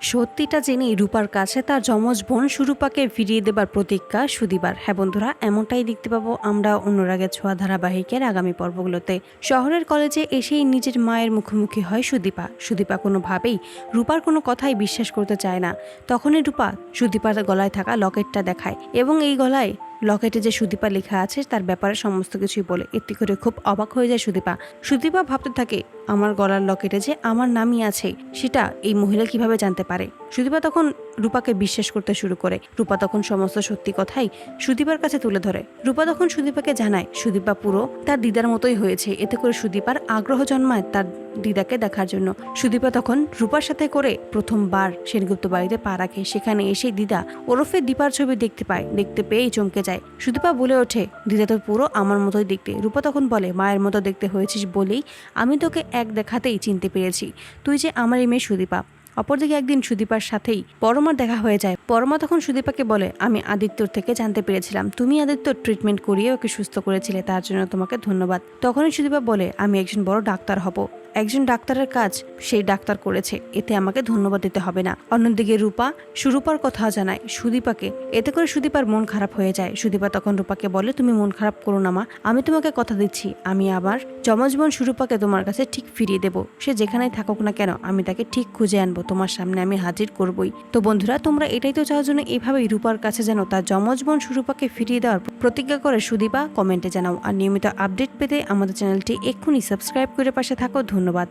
সত্যিটা জেনে রূপার কাছে তার যমজ বোন সুরূপাকে ফিরিয়ে দেবার প্রতিজ্ঞা সুদিবার হ্যাঁ বন্ধুরা, এমনটাই দেখতে পাবো আমরা অনুরাগের ছোঁয়া ধারাবাহিকের আগামী পর্বগুলোতে। শহরের কলেজে এসেই নিজের মায়ের মুখোমুখি হয় সুদীপা। সুদীপা কোনোভাবেই রূপার কোনো কথাই বিশ্বাস করতে চায় না। তখনই রূপা সুদীপার গলায় থাকা লকেটটা দেখায় এবং এই গলায় লকেটে যে সুদীপা লেখা আছে, তার ব্যাপারে সমস্ত কিছুই বলে। এতে করে খুব অবাক হয়ে যায় সুদীপা। সুদীপা ভাবতে থাকে, আমার গলার লকেটে যে আমার নামই আছে, সেটা এই মহিলা কীভাবে জানতে পারে? সুদীপা তখন রূপাকে বিশ্বাস করতে শুরু করে। রূপা তখন সমস্ত সত্যি কথাই সুদীপার কাছে তুলে ধরে। রূপা তখন সুদীপাকে জানায়, সুদীপা পুরো তার দিদার মতোই হয়েছে। এতে করে সুদীপার আগ্রহ জন্মায় তার দিদাকে দেখার জন্য। সুদীপা তখন রূপার সাথে করে প্রথমবার সেনগুপ্ত বাড়িতে পা রাখে। সেখানে এসে দিদা ওরফে দীপার ছবি দেখতে পায়, দেখতে পেয়েই চমকে যায়। সুদীপা বলে ওঠে, দিদা তো পুরো আমার মতোই দেখতে। রূপা তখন বলে, মায়ের মতো দেখতে হয়েছিস বলেই আমি তোকে এক দেখাতেই চিনতে পেরেছি। তুই যে আমার এই মেয়ে সুদীপা। অপরদিকে একদিন সুদীপার সাথেই পরমার দেখা হয়ে যায়। পরমা তখন সুদীপাকে বলে, আমি আদিত্যর থেকে জানতে পেরেছিলাম। তুমি আদিত্যর ট্রিটমেন্ট করিয়ে ওকে সুস্থ করেছিলে, তার জন্য তোমাকে ধন্যবাদ। তখনই সুদীপা বলে, আমি একজন বড় ডাক্তার হব। একজন ডাক্তারের কাজ সেই ডাক্তার করেছে, এতে আমাকে ধন্যবাদ দিতে হবে না। অন্যদিকে রূপা, সুরূপার কথা জানায়, সুদীপাকে, এতে করে সুদীপার মন খারাপ হয়ে যায়। সুদীপা তখন রূপাকে বলে, তুমি মন খারাপ করো না মা, আমি তোমাকে কথা দিচ্ছি, আমি আবার যমজ বোন সুরূপাকে তোমার কাছে ঠিক ফিরিয়ে দেব। সে যেখানেই থাকুক না কেন, আমি তাকে ঠিক খুঁজে আনব, তোমার সামনে আমি হাজির করবই। তো বন্ধুরা, তোমরা এটাই তো চাওয়ার জন্য এইভাবেই রূপার কাছে যেন তার যমজ বোন সুরূপাকে ফিরিয়ে দেওয়ার প্রতিজ্ঞা করে সুদীপা, কমেন্টে জানাও। আর নিয়মিত আপডেট পেতে আমাদের চ্যানেলটি এক্ষুনি সাবস্ক্রাইব করে পাশে থাকো। ধন্যবাদ।